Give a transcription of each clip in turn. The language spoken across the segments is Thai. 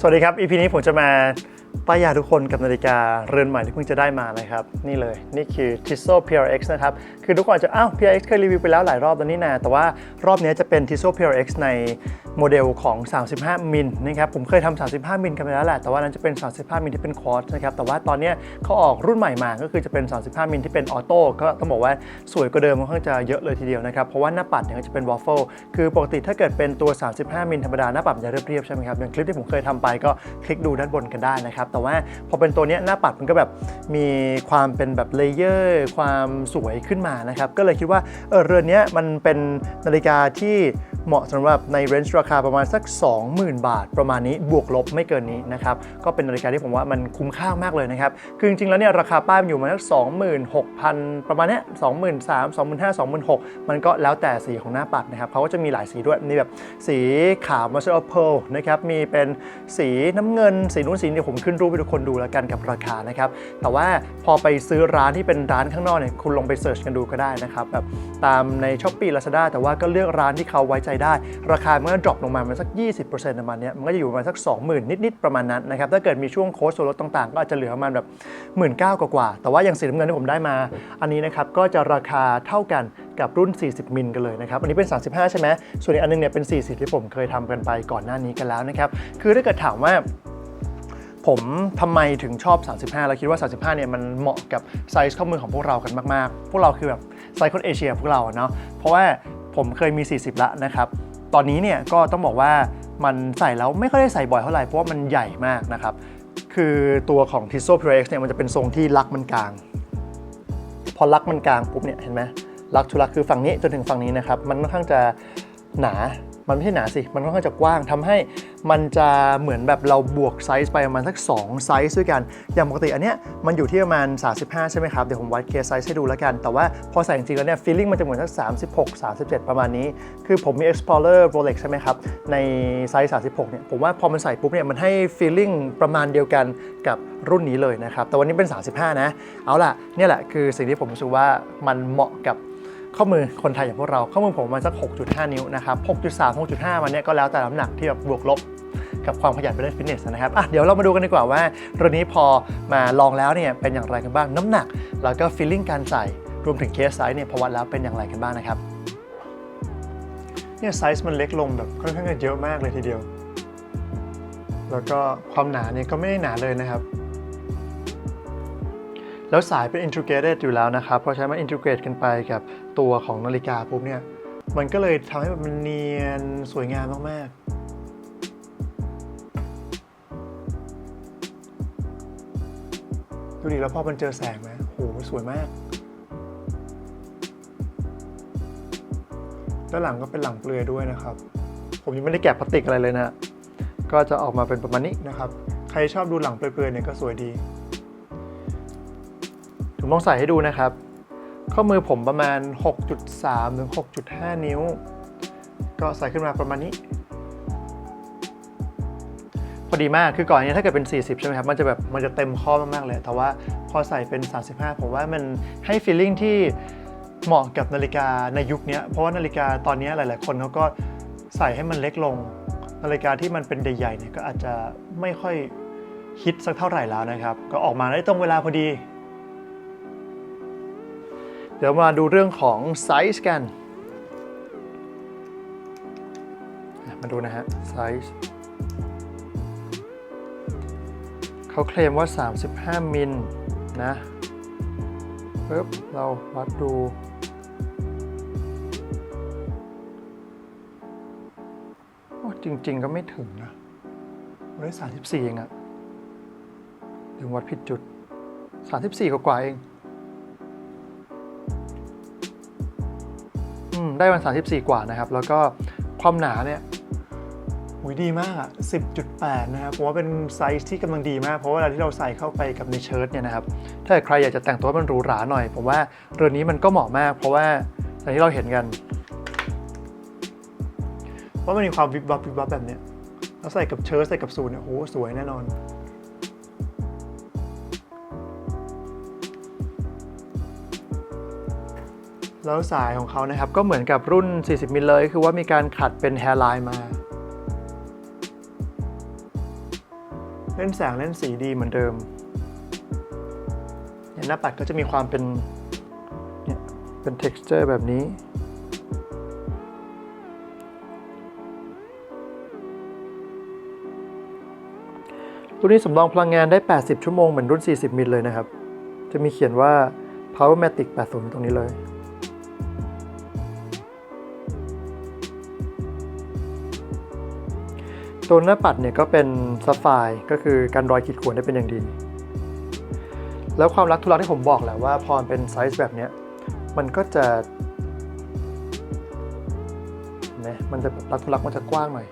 สวัสดีครับ EP นี้ผมจะมา ป้ายยาทุกคนกับนาฬิกาเรือนใหม่ที่เพิ่งจะได้มานะครับ นี่เลยนี่คือ Tissot PRX นะครับ คือทุกคนอาจจะอ้าว PRX เคยรีวิวไปแล้วหลายรอบแล้วนี่นาแต่ว่ารอบนี้จะเป็น Tissot PRX ในโมเดลของ 35 มิลนะครับผมเคยทำ35 มิลกันไปแล้วแหละแต่ว่านั้นจะเป็น 35 มิลที่เป็นควอตนะครับแต่ว่าตอนนี้เขาออกรุ่นใหม่มาก็คือจะเป็น 35 มิลที่เป็นออโต้ก็ต้องบอกว่าสวยกว่าเดิมค่อนข้างจะเยอะเลยทีเดียวนะครับเพราะว่าหน้าปัดเนี่ยก็จะเป็นวอฟเฟิลคือปกติถ้าเกิดเป็นตัว 35 มิลธรรมดาหน้าปัดจะเรียบๆใช่ไหมครับอย่างคลิปที่ผมเคยทำไปก็คลิกดูด้านบนกันได้นะครับแต่ว่าพอเป็นตัวนี้หน้าปัดมันก็แบบมีความเป็นแบบเลเยอร์ความสวยขึ้นมานะครับ ก็เลยคิดว่าเออเรือนนี้มันเป็นนาฬิกาที่ เหมาะสำหรับในเรนจ์ราคาประมาณสัก 20,000 บาท ประมาณนี้บวกลบไม่เกินนี้นะครับก็เป็นนาฬิกาที่ผมว่ามันคุ้มค่ามากเลยนะครับคือจริงๆแล้วเนี่ยราคาป้ายมันอยู่มาสัก26,000 ประมาณเนี้ย23,000 25,000 26,000มันก็แล้วแต่สีของหน้าปัดนะครับเขาก็จะมีหลายสีด้วยมีแบบสีขาว Master of Pearl นะครับมีเป็นสีน้ำเงิน สีนู้นสีนี้ผมขึ้นรูปให้ทุกคนดูแล้วกันกับราคานะครับแต่ว่าพอไปซื้อร้านที่เป็นร้านข้างนอกเนี่ยคุณลองไปเสิร์ชกันดูก็ได้นะครับแบบตามใน s h อ p e e Lazada แต่ว่าก็เลือกร้านที่เขาไว้ใจได้ ราคามันก็ดรอปลงมาประมาณสัก 20%ประมาณนี้มันก็จะอยู่ประมาณสัก 20,000 นิดๆประมาณนั้นนะครับถ้าเกิดมีช่วงโค้ดส่วนลดต่างๆ ก็อาจจะเหลือประมาณแบบ1 9 0 0 0กว่าๆแต่ว่าอย่างสีน้ำเงินที่ผมได้มา อันนี้นะครับก็จะราคาเท่ากันกับรุ่น 40 มิลกันเลยนะครับ อันนี้เป็น 35 ใช่ไหม ส่วนอีกอันนึงเนี่ยเป็น 40 ที่ผมเคยทำกันไปก่อนหน้านี้กันแล้วนะครับ คือถ้าเกิดถามว่าผมทำไมถึงชอบ 35 แล้วคิดว่า 35 เนี่ยมันเหมาะกับไซส์ข้อมือของพวกเรากันมาก ๆ พวกเราคือแบบไซส์คนเอเชียพวกเราเนาะ เพราะว่า ผมเคยมี 40 ละนะครับ ตอนนี้เนี่ยก็ต้องบอกว่ามันใส่แล้วไม่ค่อยได้ใส่บ่อยเท่าไหร่เพราะว่ามันใหญ่มากนะครับ คือตัวของ Tissot Pro X เนี่ยมันจะเป็นทรงที่ลักมันกลาง พอลักมันกลางปุ๊บเนี่ยเห็นไหมลักทุลักคือฝั่งนี้จนถึงฝั่งนี้นะครับ มันค่อนข้างจะหนา มันไม่ใช่หนาสิ มันค่อนข้างจะกว้างทำให้มันจะเหมือนแบบเราบวกไซส์ไปประมาณสัก 2 ไซส์ด้วยกัน อย่างปกติอันเนี้ยมันอยู่ที่ประมาณ 35 ใช่ไหมครับ เดี๋ยวผมวัดเคสไซส์ให้ดูแล้วกัน แต่ว่าพอใส่จริงแล้วเนี่ยฟีลลิ่งมันจะเหมือนสัก 36 37 ประมาณนี้ คือผมมี Explorer Rolex ใช่ไหมครับ ในไซส์ 36 เนี่ย ผมว่าพอมันใส่ปุ๊บเนี่ยมันให้ฟีลลิ่งประมาณเดียวกันกับรุ่นนี้เลยนะครับ แต่วันนี้เป็น 35 นะ เอาล่ะเนี่ยแหละคือสิ่งที่ผมรู้สึกว่ามันเหมาะกับ ข้อมือคนไทยอย่างพวกเราข้อมือผมมาสัก 6.5 นิ้วนะครับ6.3 6.5 มันเนี้ยก็แล้วแต่น้ำหนักที่แบบบวกลบกับความขยันไปเล่นฟิตเนสนะครับอะเดี๋ยวเรามาดูกันดีกว่าว่าเรื่องนี้พอมาลองแล้วเนี่ยเป็นอย่างไรกันบ้างน้ำหนัก แล้วก็ฟีลลิ่งการใส่รวมถึงเคสไซส์เนี่ยพอวัดแล้วเป็นอย่างไรกันบ้างนะครับเนี่ยไซส์มันเล็กลงแบบค่อนข้างจะเยอะมากเลยทีเดียว แล้วก็ความหนาเนี่ยก็ไม่ได้หนาเลยนะครับ แล้วสายเป็น integrated อยู่แล้วนะครับ เพราะฉะนั้มัน integrate กันไปกับตัวของนาฬิกาปุ๊บเนี่ย มันก็เลยทำให้มันเนียนสวยงามมากๆดูดิแล้วพอมันเจอแสงไหมโหสวยมาก ด้านหลังก็เป็นหลังเปลือยด้วยนะครับ ผมยังไม่ได้แกะพลาสติกอะไรเลยนะ ก็จะออกมาเป็นประมาณนี้นะครับ ใครชอบดูหลังเปลือยๆเนี่ยก็สวยดี ผมลองใส่ให้ดูนะครับ ข้อมือผมประมาณ 6.3 ถึง 6.5 นิ้ว ก็ใส่ขึ้นมาประมาณนี้ พอดีมากคือก่อนนี้ถ้าเกิดเป็น 40 ใช่ไหมครับ มันจะแบบมันจะเต็มข้อมากๆเลย แต่ว่าพอใส่เป็น 35 ผมว่ามันให้ฟีลลิ่งที่เหมาะกับนาฬิกาในยุคนี้เพราะว่านาฬิกาตอนนี้หลาย ๆ คนเขาก็ใส่ให้มันเล็กลง นาฬิกาที่มันเป็นใหญ่ๆเนี่ยก็อาจจะไม่ค่อยฮิตสักเท่าไหร่แล้วนะครับ ก็ออกมาได้ตรงเวลาพอดี เดี๋ยวมาดูเรื่องของไซส์กัน มาดูนะฮะไซส์เขาเคลมว่า 35 มิลนะปึ๊บเราวัดดูโอ้จริง ๆ ก็ไม่ถึงนะวัดได้34เองอะถึงวัดผิดจุด34กว่าๆเอง ได้มัน34 กว่านะครับ แล้วก็ความหนาเนี่ยหุยดีมากอะ10.8 นะครับ ผมว่าเป็นไซส์ที่กำลังดีมาก เพราะว่าเวลาที่เราใส่เข้าไปกับในเชิ้ตเนี่ยนะครับ ถ้าใครอยากจะแต่งตัวมันหรูหราหน่อย ผมว่าเรือนนี้มันก็เหมาะมาก เพราะว่าอย่างที่เราเห็นกัน ว่ามันมีความวิบวับวิบวับแบบเนี้ยแล้วใส่กับเชิ้ตใส่กับสูทเนี่ยโอ้โหสวยแน่นอน แล้วสายของเขานะครับ ก็เหมือนกับรุ่น 40 มิลเลยคือว่ามีการขัดเป็นแฮร์ไลน์มา เล่นแสงเล่นสีดีเหมือนเดิมเนี่ยหน้าปัดก็จะมีความเป็นเนี่ยเป็น texture แบบนี้รุ่นนี้สำรองพลังงานได้ 80 ชั่วโมง เหมือนรุ่น 40 มิลเลยนะครับ จะมีเขียนว่า Powermatic 80 ตรงนี้เลย ตัวหน้าปัดเนี่ยก็เป็นซัฟไฟก็คือการรอยขีดข่วนได้เป็นอย่างดี แล้วความรักทุลักที่ผมบอกแหละว่าพอเป็นไซส์แบบเนี้ยมันก็จะเนไหมมันจะรักทุลักมันจะกว้างหน่อย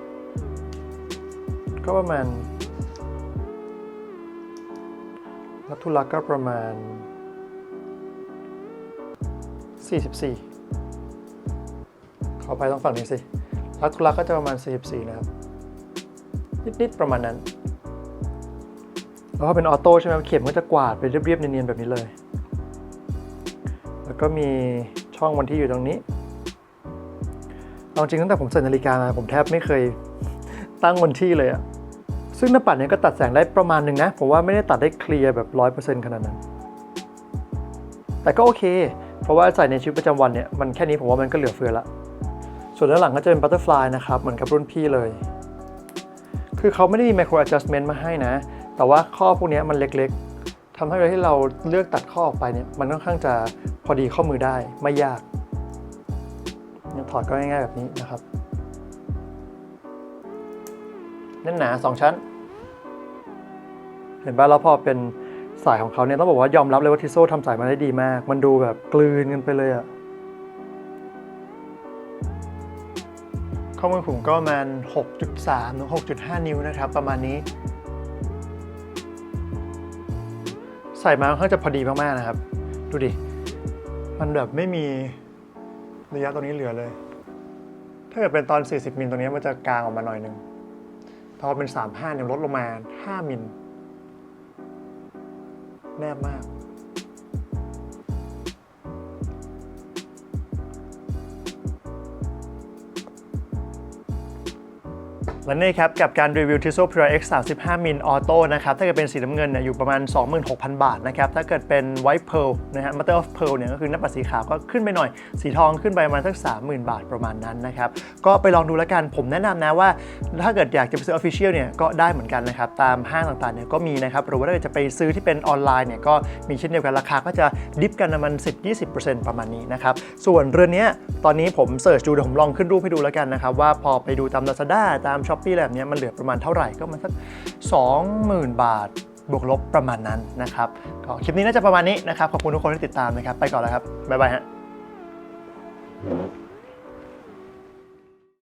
ก็ประมาณรักทุลักก็ประมาณ 44 ขอไปต้องฝั่งนี้สิรักทุลักก็จะประมาณ 44 นะครับ นิดๆประมาณนั้น แล้วก็เป็นออโต้ใช่ไหมเข็มก็จะกวาดไปเรียบๆเนียนๆแบบนี้เลย แล้วก็มีช่องวันที่อยู่ตรงนี้เอาจริงตั้งแต่ผมใส่นาฬิกามาผมแทบไม่เคยตั้งวันที่เลยอะซึ่งหน้าปัดเนี่ยก็ตัดแสงได้ประมาณหนึ่งนะ ผมว่าไม่ได้ตัดได้เคลียร์แบบ100%ขนาดนั้น แต่ก็โอเค เพราะว่าใส่ในชีวิตประจำวันเนี่ย มันแค่นี้ผมว่ามันก็เหลือเฟือละ ส่วนด้านหลังก็จะเป็นบัตเตอร์ฟลายนะครับ เหมือนกับรุ่นพี่เลย คือเขาไม่ได้มี micro adjustment มาให้นะ แต่ว่าข้อพวกนี้มันเล็กๆทำให้เวลาที่เราเลือกตัดข้อออกไปเนี่ยมันค่อนข้างจะพอดีข้อมือได้ไม่ยากยถอดก็ง่ายๆแบบนี้นะครับแน่นหนาสองชั้น เห็นป่ะแล้วพอเป็นสายของเขาเนี่ยต้องบอกว่ายอมรับเลยว่าทิโซ่ทำสายมาได้ดีมาก มันดูแบบกลืนกันไปเลยอะ ข้อมือผมก็ประมาณ 6.3 ถึง 6.5 นิ้วนะครับ ประมาณนี้ ใส่มาค่อนข้างจะพอดีมากๆนะครับ ดูดิ มันแบบไม่มีระยะตรงนี้เหลือเลย ถ้าเกิดเป็นตอน 40 มิลตรงนี้มันจะกลางออกมาหน่อยนึงพอเป็น 35 เนี่ยลดลงมา 5 มิล แนบมาก และนี่ครับกับการรีวิว Tissot Pure X 35มิลออโต้นะครับถ้าเกิดเป็นสีน้ำเงินเนี่ยอยู่ประมาณ 26,000 บาทนะครับถ้าเกิดเป็น White Pearl นะฮะ Mother of Pearl เนี่ยก็คือหน้าปัดสีขาวก็ขึ้นไปหน่อย สีทองขึ้นไปประมาณสัก 30,000 บาทประมาณนั้นนะครับก็ไปลองดูแล้วกันผมแนะนำนะว่า ถ้าเกิดอยากจะไปซื้อ Official เนี่ยก็ได้เหมือนกันนะครับตามห้างต่างๆเนี่ยก็มีนะครับหรือว่าถ้าเกิดจะไปซื้อที่เป็นออนไลน์เนี่ยก็มีเช่นเดียวกันราคาก็จะดิฟกันประมาณ10-20%ประมาณนี้นะครับส่วนเรือนนี้ตอนนี้ผมเสิร์ชดูเดี๋ยวผมลองขึ้นรูปให้ดูแล้วกันนะครับว่าพอไปดูตาม Lazada ตาม Shopee อะไรแบบเนี้ยมันเหลือประมาณเท่าไหร่ก็มันสัก20,000 บาท บวกลบประมาณนั้นนะครับก็คลิปนี้น่าจะประมาณนี้นะครับ ขอบคุณทุกคนที่ติดตามนะครับ ไปก่อนแล้วครับ บ๊ายบายฮะ